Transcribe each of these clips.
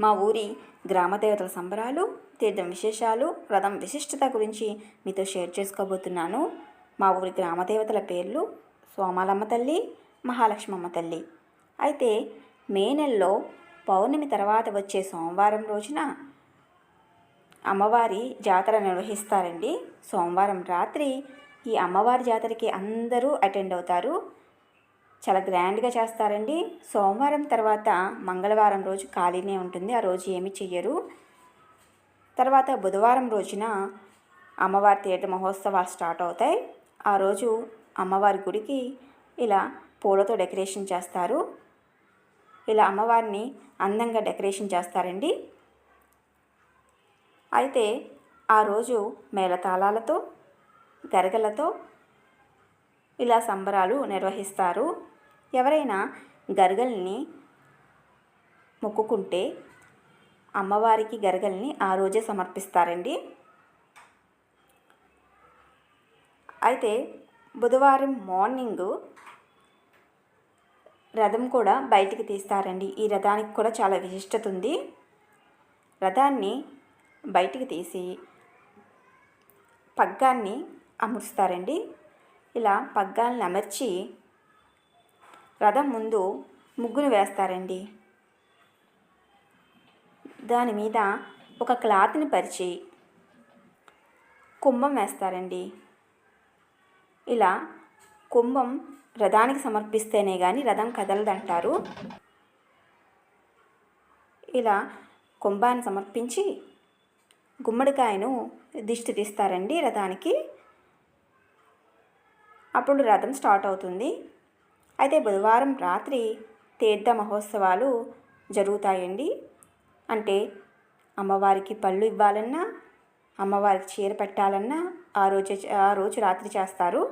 మా ఊరి గ్రామదేవతల సంబరాలు తీర్థం విశేషాలు రథం విశిష్టత గురించి మీతో షేర్ చేసుకోబోతున్నాను. మా ఊరి గ్రామదేవతల పేర్లు సోమాలమ్మ తల్లి మహాలక్ష్మమ్మ తల్లి. అయితే మే నెలలో పౌర్ణమి తర్వాత వచ్చే సోమవారం రోజున అమ్మవారి జాతర నిర్వహిస్తారండి. సోమవారం రాత్రి ఈ అమ్మవారి జాతరకి అందరూ అటెండ్ అవుతారు. చాలా గ్రాండ్గా చేస్తారండి. సోమవారం తర్వాత మంగళవారం రోజు ఖాళీనే ఉంటుంది. ఆ రోజు ఏమి చెయ్యరు. తర్వాత బుధవారం రోజున అమ్మవారి తీర్థ మహోత్సవాలు స్టార్ట్ అవుతాయి. ఆ రోజు అమ్మవారి గుడికి ఇలా పూలతో డెకరేషన్ చేస్తారు. ఇలా అమ్మవారిని అందంగా డెకరేషన్ చేస్తారండి. అయితే ఆ రోజు మేళతాళాలతో గరగలతో ఇలా సంబరాలు నిర్వహిస్తారు. ఎవరైనా గరగల్ని మొక్కుకుంటే అమ్మవారికి గరగల్ని ఆ రోజే సమర్పిస్తారండి. అయితే బుధవారం మార్నింగు రథం కూడా బయటికి తీస్తారండి. ఈ రథానికి కూడా చాలా విశిష్టత ఉంది. రథాన్ని బయటికి తీసి పగ్గాన్ని అమర్చుతారండి ఇలా పగ్గాలను అమర్చి రథం ముందు ముగ్గును వేస్తారండి. దాని మీద ఒక క్లాత్ని పరిచి కుంభం వేస్తారండి. ఇలా కుంభం రథానికి సమర్పిస్తేనే కానీ రథం కదలదంటారు. ఇలా కుంభాన్ని సమర్పించి గుమ్మడికాయను దిష్టి తీస్తారండి రథానికి. అప్పుడు రథం స్టార్ట్ అవుతుంది. అయితే బుధవారం రాత్రి తీర్థ మహోత్సవాలు జరుగుతాయండి. అంటే అమ్మవారికి పళ్ళు ఇవ్వాలన్నా అమ్మవారికి చీర పెట్టాలన్నా ఆ రోజు ఆ రోజు రాత్రి చేస్తారు.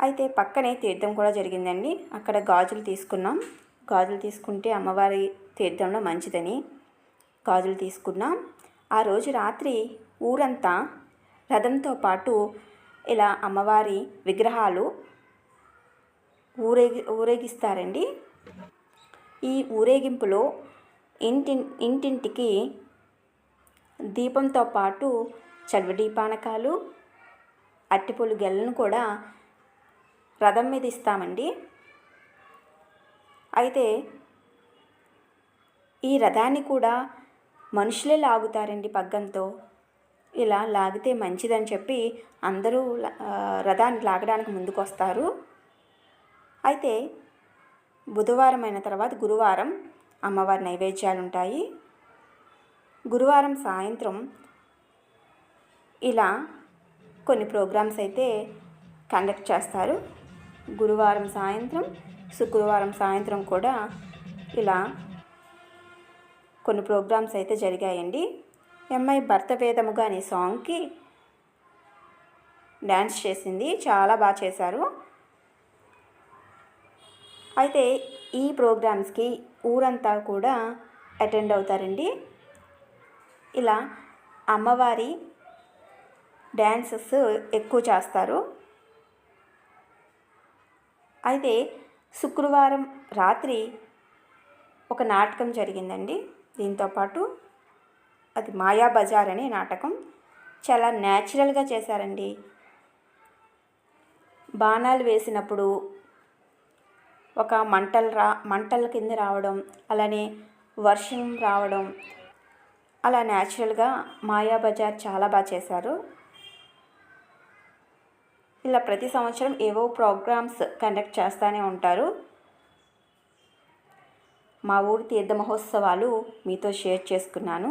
అయితే పక్కనే తీర్థం కూడా జరిగిందండి. అక్కడ గాజులు తీసుకున్నాం. గాజులు తీసుకుంటే అమ్మవారి తీర్థంలో మంచిదని గాజులు తీసుకున్నాం. ఆ రోజు రాత్రి ఊరంతా రథంతో పాటు ఇలా అమ్మవారి విగ్రహాలు ఊరేగి ఊరేగిస్తారండి. ఈ ఊరేగింపులో ఇంటి ఇంటింటికి దీపంతో పాటు చడవడి పానకాలు అట్టిపొలు గెలను కూడా రథం మీద ఇస్తామండి. అయితే ఈ రథాన్ని కూడా మనుషులే లాగుతారండి పగ్గంతో. ఇలా లాగితే మంచిదని చెప్పి అందరూ రథాన్ని లాగడానికి ముందుకు వస్తారు అయితే బుధవారం అయిన తర్వాత గురువారం అమ్మవారి నైవేద్యాలు ఉంటాయి. గురువారం సాయంత్రం ఇలా కొన్ని ప్రోగ్రామ్స్ అయితే కండక్ట్ చేస్తారు. గురువారం సాయంత్రం శుక్రవారం సాయంత్రం కూడా ఇలా కొన్ని ప్రోగ్రామ్స్ అయితే జరిగాయండి. ఎంఐ భర్త వేదముగా అనే సాంగ్కి డ్యాన్స్ చేసింది చాలా బాగా చేశారు. అయితే ఈ ప్రోగ్రామ్స్కి ఊరంతా కూడా అటెండ్ అవుతారండి. ఇలా అమ్మవారి డ్యాన్సెస్ ఎక్కువ చేస్తారు. అయితే శుక్రవారం రాత్రి ఒక నాటకం జరిగిందండి. దీంతోపాటు అది మాయా బజార్ అనే నాటకం చాలా న్యాచురల్గా చేశారండి. బాణాలు వేసినప్పుడు ఒక మంటలు రా మంటల కింద రావడం అలానే వర్షం రావడం అలా న్యాచురల్గా మాయా బజార్ చాలా బాగా చేశారు. ఇలా ప్రతి సంవత్సరం ఏవో ప్రోగ్రామ్స్ కండక్ట్ చేస్తూనే ఉంటారు. మా ఊరి తీర్థ మహోత్సవాలు మీతో షేర్ చేసుకున్నాను.